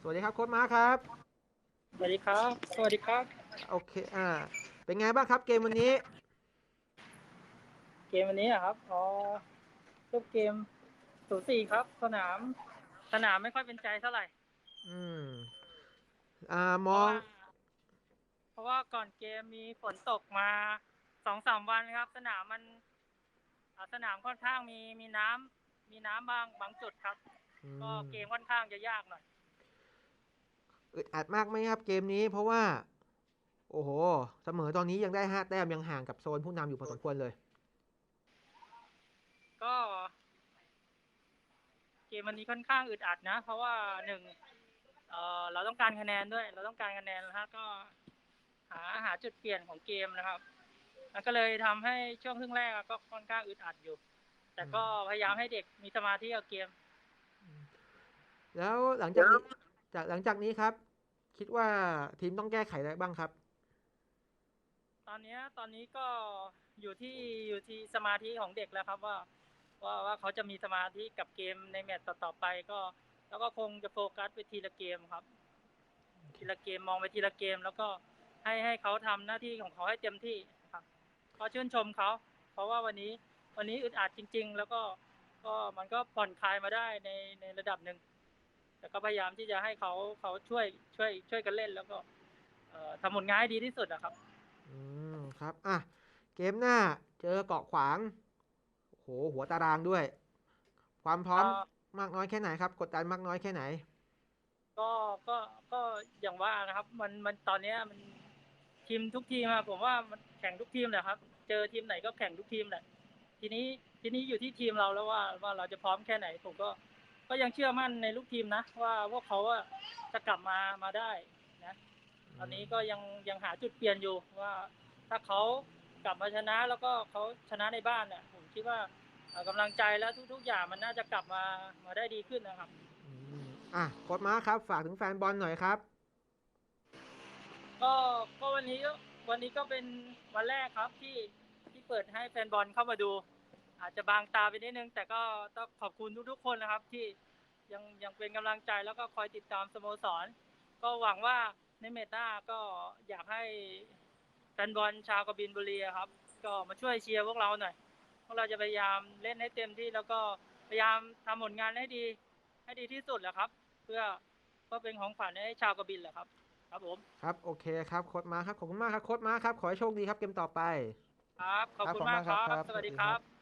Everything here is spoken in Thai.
สวัสดีครับโค้ชม้าครับ สวัสดีครับ สวัสดีครับ โอเค อ่า เป็นไงบ้างครับเกมวันนี้ เกมวันนี้อะครับ อ๋อรูปเกมสูสีครับ สนาม สนามไม่ค่อยเป็นใจเท่าไหร่ อืม อ่ามเพราะองว่าเพราะว่าก่อนเกมมีฝนตกมาสองสามวันครับ สนามมันอ่าสนามค่อนข้างมีมีน้ำมีน้ำบางบางจุดครับอืก็มเกมค่อนข้างจะยากหน่อย อึดอัดมากไหมครับเกมนี้ เพราะว่า โอ้โหเสมอตอนนี้ยังได้ห้าแต้มยังห่างกับโซนผู้นำอยู่พอสมควรเลย ก็ เกมวันนี้ค่อนข้างอึดอัดนะ เพราะว่าหนึ่งเออเราต้องการคะแนนด้วย เราต้องการคะแนนนะฮะก็ หาหาจุดเปลี่ยนของเกมนะครับมันก็เลยทำให้ช่วงครึ่งแรกก็ค่อนข้างอึดอัดอยู่ แต่ก็พยายามให้เด็กมีสมาธิกับเกม แล้วหลังจากนี้ จากหลังจากนี้ครับ คิดว่าทีมต้องแก้ไขอะไรบ้างครับ ตอนนี้ตอนนี้ก็อยู่ที่อยู่ที่สมาธิของเด็กแล้วครับว่าว่าว่าเขาจะมีสมาธิกับเกมในแมตช์ต่อๆไปก็ แล้วก็คงจะโฟกัสไปทีละเกมครับ ทีละเกมมองไปทีละเกม แล้วก็ให้ให้เขาทำหน้าที่ของเขาให้เต็มที่ครับก็ชื่นชมเขา เพราะว่าวันนี้วันนี้อึดอัดจริง ๆ แล้วก็ก็มันก็ผ่อนคลายมาได้ในในระดับหนึ่ง แต่ก็พยายามที่จะให้เขาเขาช่วยช่วย ช่วยกันเล่นแล้วก็เอ่อทำผลงานให้ดีที่สุดนะครับ อืมครับอะเกมหน้าเจอเกาะขวางโอ้โหหัวตารางด้วย ความพร้อมเอ่อมากน้อยแค่ไหนครับ กดดันมากน้อยแค่ไหน ก็ก็ก็อย่างว่านะครับ มันมันตอนเนี้ยมันทีมทุกทีมอะผมว่ามันแข่งทุกทีมแหละครับ เจอทีมไหนก็แข่งทุกทีมแหละทีนี้ทีนี้อยู่ที่ทีมเราแล้วว่าว่าเราจะพร้อมแค่ไหนผมก็ ก็ยังเชื่อมั่นในลูกทีมนะว่าพวกเขาอะจะกลับมามาได้นะตอนนี้ก็ยังยังหาจุดเปลี่ยนอยู่ว่าถ้าเขากลับมาชนะแล้วก็เขาชนะในบ้านเนี่ยผมคิดว่าเอ่อกำลังใจและทุก ๆ อย่างมันน่าจะกลับมามาได้ดีขึ้นนะครับอืมอะโค้ชม้าครับ ฝากถึงแฟนบอลหน่อยครับ ก็ก็วันนี้ก็วันนี้ก็เป็นวันแรกครับที่ที่เปิดให้แฟนบอลเข้ามาดู อาจจะบางตาไปนิดนึง แต่ก็ต้องขอบคุณทุกๆ คนนะครับ ที่ยังยังเป็นกำลังใจแล้วก็คอยติดตามสโมสร ก็หวังว่าในเมตาก็อยากให้แฟนบอลชาวกบินบุรีอะครับ ก็มาช่วยเชียร์พวกเราหน่อยพวกเราจะพยายามเล่นให้เต็มที่ แล้วก็พยายามทำผลงานให้ดี ให้ดีที่สุดแหละครับ เพื่อเพื่อเป็นของขวัญให้ชาวกบินแหละครับ ครับผมครับโอเคครับโค้ชม้าครับขอบคุณมากครับโค้ชม้าครับขอให้โชคดีครับเกมต่อไป ครับขอบคุณครับมากขอบคคุณรับมากครับ สวัสดีสวัสดีคครัรับบ